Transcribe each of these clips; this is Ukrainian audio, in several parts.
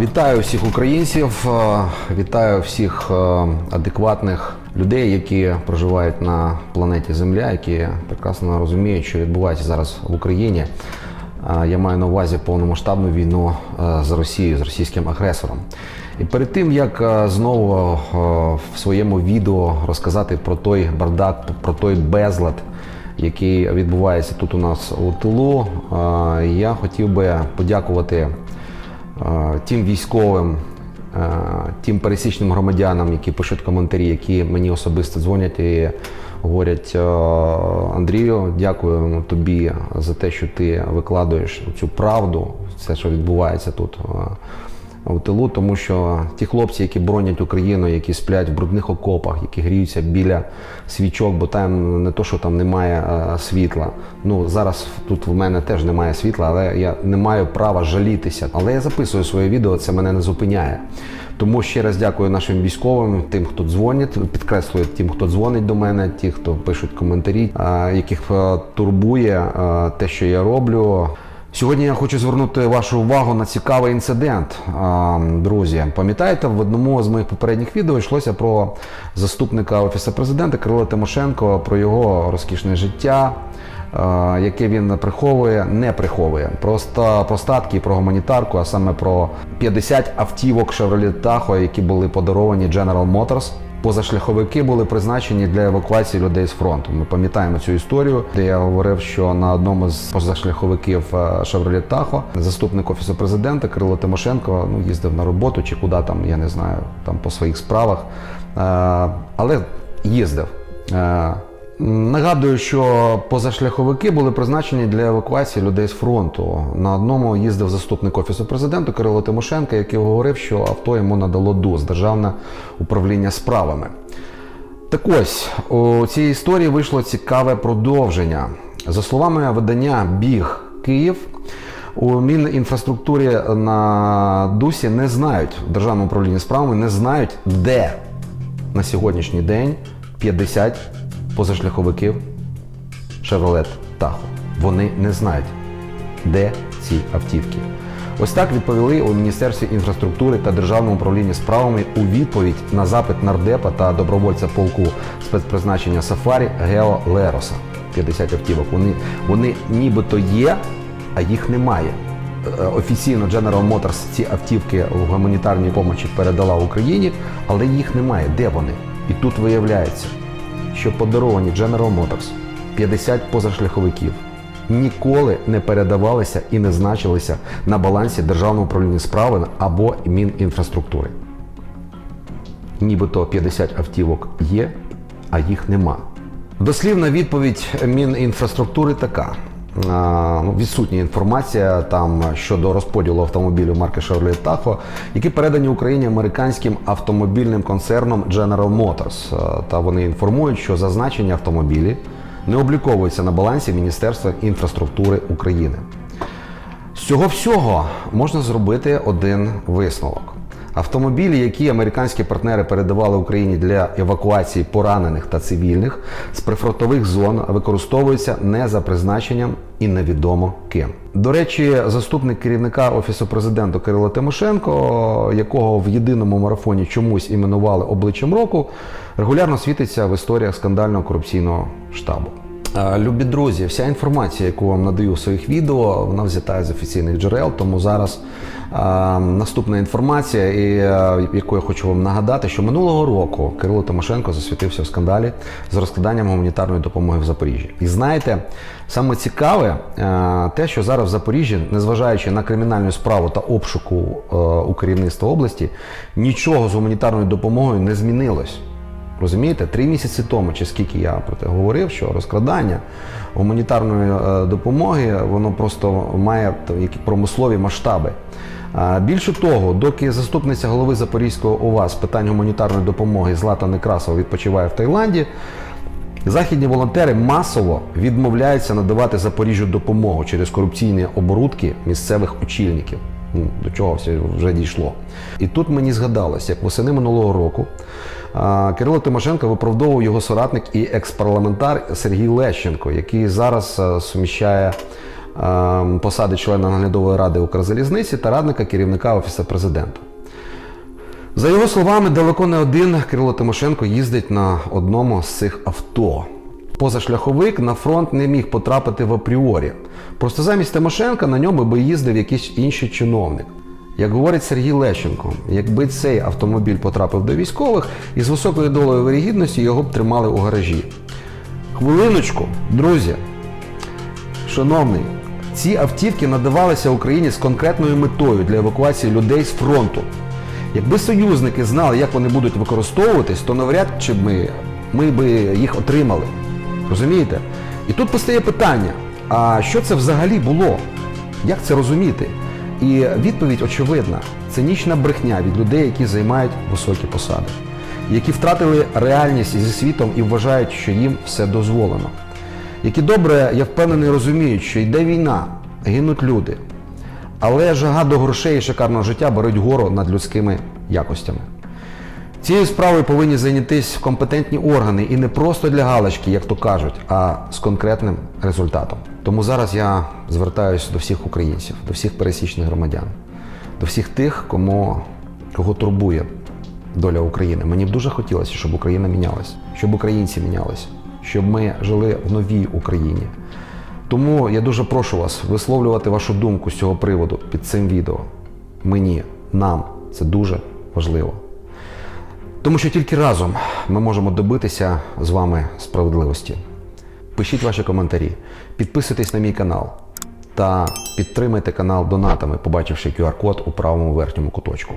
Вітаю всіх українців, вітаю всіх адекватних людей, які проживають на планеті Земля, які прекрасно розуміють, що відбувається зараз в Україні. Я маю на увазі повномасштабну війну з Росією, з російським агресором. І перед тим як знову в своєму відео розказати про той бардак, про той безлад, який відбувається тут у нас у тилу, я хотів би подякувати тим військовим, е, тим пересічним громадянам, які пишуть коментарі, які мені особисто дзвонять і говорять: е, Андрію, дякую тобі за те, що ти викладуєш цю правду, все, що відбувається тут. В тилу, тому що ті хлопці, які бронять Україну, які сплять в брудних окопах, які гріються біля свічок, бо там не то, що там немає е, світла. Ну зараз тут в мене теж немає світла, але я не маю права жалітися. Але я записую своє відео, це мене не зупиняє. Тому ще раз дякую нашим військовим, тим, хто дзвонить, підкреслюю тим, хто дзвонить до мене, ті, хто пишуть коментарі, е, яких е, турбує те, що я роблю. Сьогодні я хочу звернути вашу увагу на цікавий інцидент. Друзі, пам'ятаєте, в одному з моїх попередніх відео йшлося про заступника офісу президента Кирила Тимошенко, про його розкішне життя, яке він приховує, не приховує. Просто про статки, про гуманітарку, а саме про 50 автівок Chevrolet Tahoe, які були подаровані General Motors. Позашляховики були призначені для евакуації людей з фронту. Ми пам'ятаємо цю історію, де я говорив, що на одному з позашляховиків е, Chevrolet Tahoe заступник офісу президента Кирило Тимошенко ну їздив на роботу чи куди там, я не знаю, там по своїх справах, Е, але їздив. Нагадую, що позашляховики були призначені для евакуації людей з фронту. На одному їздив заступник офісу президента Кирило Тимошенко, який говорив, що авто йому надало ДУС Державне управління справами. Так ось у цій історії вийшло цікаве продовження. За словами видання Біг Київ, у Мінінфраструктурі на Дусі не знають в Державному управлінні справами, не знають, де на сьогоднішній день 50 позашляховиків Chevrolet Tahoe. Вони не знають, де ці автівки. Ось так відповіли у Міністерстві інфраструктури та Державному управлінні справами у відповідь на запит нардепа та добровольця полку спецпризначення Сафарі Гео Лероса. 50 автівок. Вони, вони нібито є, а їх немає. Е, Офіційно General Motors ці автівки в гуманітарній допомогі передала Україні, але їх немає. Де вони? І тут виявляється, що подаровані General Motors 50 позашляховиків ніколи не передавалися і не значилися на балансі Державного управління справи або Мінінфраструктури. Нібито 50 автівок є, а їх нема. Дослівна відповідь Мінінфраструктури така. Ну, Відсутня інформація там щодо розподілу автомобілів марки Chevrolet Tahoe, які передані Україні американським автомобільним концерном General Motors. Та вони інформують, що зазначені автомобілі не обліковуються на балансі Міністерства інфраструктури України. З цього всього можна зробити один висновок. Автомобілі, які американські партнери передавали Україні для евакуації поранених та цивільних з прифронтових зон, використовуються не за призначенням і невідомо ким. До речі, заступник керівника офісу президента Кирило Тимошенко, якого в єдиному марафоні чомусь іменували обличчям року, регулярно світиться в історіях скандального корупційного штабу. Е, Любі друзі, вся інформація, яку вам надаю в своїх відео, вона взята з офіційних джерел. Тому зараз е, наступна інформація, і, е, яку я хочу вам нагадати, що минулого року Кирило Тимошенко засвітився в скандалі з розкладанням гуманітарної допомоги в Запоріжжі. І знаєте, саме цікаве е, те, що зараз в Запоріжжі, незважаючи на кримінальну справу та обшуку е, у керівництва області, нічого з гуманітарною допомогою не змінилось. Розумієте, три місяці тому, чи скільки я про те говорив, що розкрадання гуманітарної е, допомоги воно просто має які промислові масштаби. Більше того, доки заступниця голови Запорізького ОВА з питань гуманітарної допомоги Злата Некрасова відпочиває в Таїланді, західні волонтери масово відмовляються надавати Запоріжжю допомогу через корупційні оборудки місцевих очільників. Ну, До чого все вже дійшло. І тут мені згадалось, як восени минулого року Кирило Тимошенко виправдовував його соратник і експарламентар Сергій Лещенко, який зараз суміщає е, посади члена наглядової ради Укрзалізниці та радника керівника Офісу президента. За його словами, далеко не один Кирило Тимошенко їздить на одному з цих авто. Позашляховик на фронт не міг потрапити в апріорі. Просто замість Тимошенка на ньому би їздив якийсь інший чиновник. Як говорить Сергій Лещенко, якби цей автомобіль потрапив до військових, із високою долею вирігідності його б тримали у гаражі. Хвилиночку, друзі, Шановний, ці автівки надавалися Україні з конкретною метою для евакуації людей з фронту. Якби союзники знали, як вони будуть використовуватись, то навряд чи ми, ми би їх отримали. Розумієте? І тут постає питання: а що це взагалі було? Як це розуміти? І відповідь очевидна: цинічна брехня від людей, які займають високі посади, які втратили реальність зі світом і вважають, що їм все дозволено які добре, я впевнений, розуміють, що йде війна, гинуть люди. Але жага до грошей і шикарного життя беруть гору над людськими якостями. Цією справою повинні зайнятися компетентні органи і не просто для галочки, як то кажуть, а з конкретним результатом. Тому зараз я звертаюся до всіх українців, до всіх пересічних громадян, до всіх тих, кому кого турбує доля України. Мені б дуже хотілося, щоб Україна мінялась, щоб українці мінялись, щоб ми жили в новій Україні. Тому я дуже прошу вас висловлювати вашу думку з цього приводу під цим відео. Мені, нам це дуже важливо. Тому що тільки разом ми можемо добитися з вами справедливості. Пишіть ваші коментарі, підписуйтесь на мій канал та підтримайте канал донатами, побачивши QR-код у правому верхньому куточку.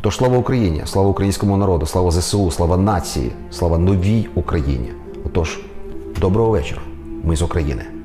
Тож слава Україні, слава українському народу, слава ЗСУ, слава нації, слава новій Україні. Отож, доброго вечора. Ми з України.